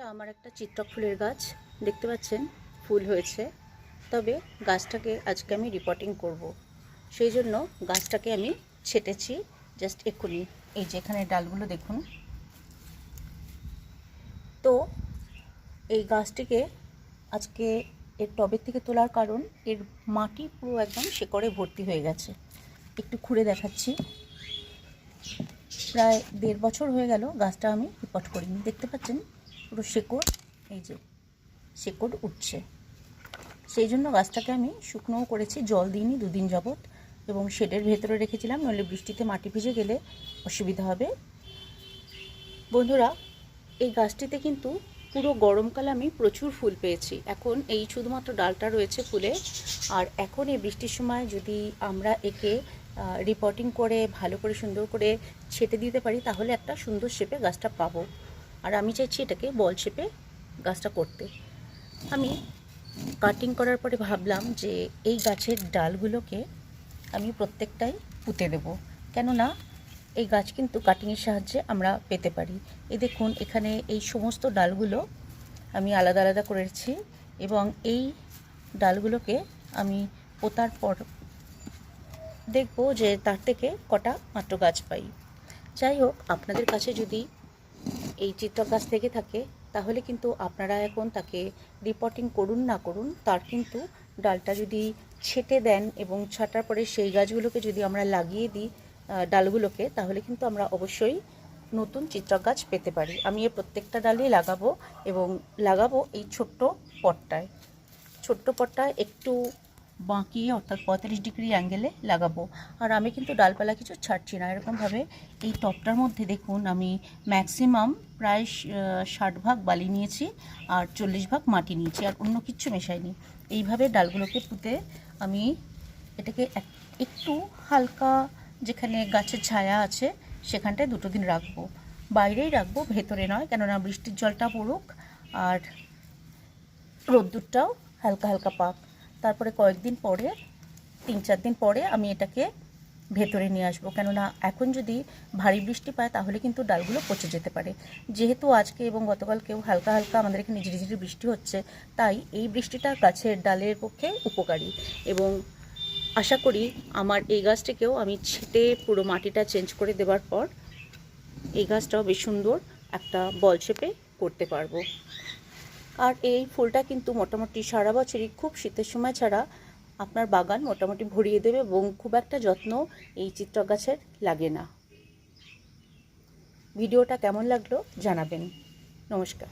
এটা আমার একটা চিত্রক ফুলের গাছ। দেখতে পাচ্ছেন, ফুল হয়েছে। তবে গাছটাকে আজকে আমি রিপোর্টিং করব। সেই জন্য গাছটাকে আমি ছেটেছি। জাস্ট এক্ষুনি। এই যে এখানে ডালগুলো দেখুন। তো এই গাছটিকে আজকে এর টবের থেকে তোলার কারণ, এর মাটি পুরো একদম শেকড়ে ভর্তি হয়ে গেছে। একটু খুঁড়ে দেখাচ্ছি। প্রায় দেড় বছর হয়ে গেল গাছটা আমি রিপোর্ট করিনি। দেখতে পাচ্ছেন? পুরো শেকড়, এই যে শেকড় উঠছে। সেই জন্য গাছটাকে আমি শুকনোও করেছি, জল দিইনি দুদিন যাবৎ এবং শেডের ভেতরে রেখেছিলাম, নইলে বৃষ্টিতে মাটি ভিজে গেলে অসুবিধা হবে। বন্ধুরা, এই গাছটিতে কিন্তু পুরো গরমকালে আমি প্রচুর ফুল পেয়েছি। এখন এই শুধুমাত্র ডালটা রয়েছে ফুলে। আর এখন এই বৃষ্টির সময় যদি আমরা একে রিপোর্টিং করে, ভালো করে সুন্দর করে ছেটে দিতে পারি, তাহলে একটা সুন্দর শেপে গাছটা পাবো। আর আমি চাইছি এটাকে বল শেপে গাছটা করতে। আমি কাটিং করার পরে ভাবলাম যে এই গাছের ডালগুলোকে আমি প্রত্যেকটাই পুঁতে দেব। কেননা এই গাছ কিন্তু কাটিংয়ের সাহায্যে আমরা পেতে পারি। এই দেখুন, এখানে এই সমস্ত ডালগুলো আমি আলাদা আলাদা করেছি এবং এই ডালগুলোকে আমি পোতার পর দেখব যে তার থেকে কটা মাত্র গাছ পাই। যাই হোক, আপনাদের কাছে যদি এই চিত্র গাছ থেকে থাকে, তাহলে কিন্তু আপনারা এখন তাকে রিপোর্টিং করুন না করুন, তার কিন্তু ডালটা যদি ছেটে দেন এবং ছাটার পরে সেই গাছগুলোকে যদি আমরা লাগিয়ে দিই ডালগুলোকে, তাহলে কিন্তু আমরা অবশ্যই নতুন চিত্র গাছ পেতে পারি। আমি এর প্রত্যেকটা ডালই লাগাবো এবং লাগাবো এই ছোট্ট পটটায়। ছোট্ট পটটায় একটু বাঁকিয়ে অর্থাৎ পঁয়তাল্লিশ ডিগ্রি অ্যাঙ্গেলে লাগাবো। আর আমি কিন্তু ডালপালা কিছু ছাড়ছি না। এরকমভাবে এই টপটার মধ্যে দেখুন, আমি ম্যাক্সিমাম প্রায় ষাট ভাগ বালি নিয়েছি আর চল্লিশ ভাগ মাটি নিয়েছি আর অন্য কিচ্ছু মেশাইনি। এইভাবে ডালগুলোকে পুঁতে আমি এটাকে এক- একটু হালকা যেখানে গাছের ছায়া আছে সেখানটায় দুটো দিন রাখব। বাইরেই রাখব, ভেতরে নয়, কেননা বৃষ্টির জলটা পড়ুক আর রোদ্দুরটাও হালকা হালকা পাক। তারপরে কয়েকদিন পরে, তিন চার দিন পরে আমি এটাকে ভেতরে নিয়ে আসব। কেননা এখন যদি ভারী বৃষ্টি পায়, তাহলে কিন্তু ডালগুলো পচে যেতে পারে। যেহেতু আজকে এবং গতকালকেও হালকা হালকা আমাদের এখানে ঝিরি ঝিরি বৃষ্টি হচ্ছে, তাই এই বৃষ্টিটা গাছের ডালের পক্ষে উপকারী। এবং আশা করি আমার এই গাছটিকেও আমি ছেটে পুরো মাটিটা চেঞ্জ করে দেওয়ার পর এই গাছটাও বেশ সুন্দর একটা বল শেপে করতে পারব। আর এই ফুলটা কিন্তু মোটামুটি সারা বছরই খুব শীতের সময় ছাড়া আপনার বাগান মোটামুটি ভরিয়ে দেবে এবং খুব একটা যত্ন এই চিত্র গাছের লাগে না। ভিডিওটা কেমন লাগল জানাবেন। নমস্কার।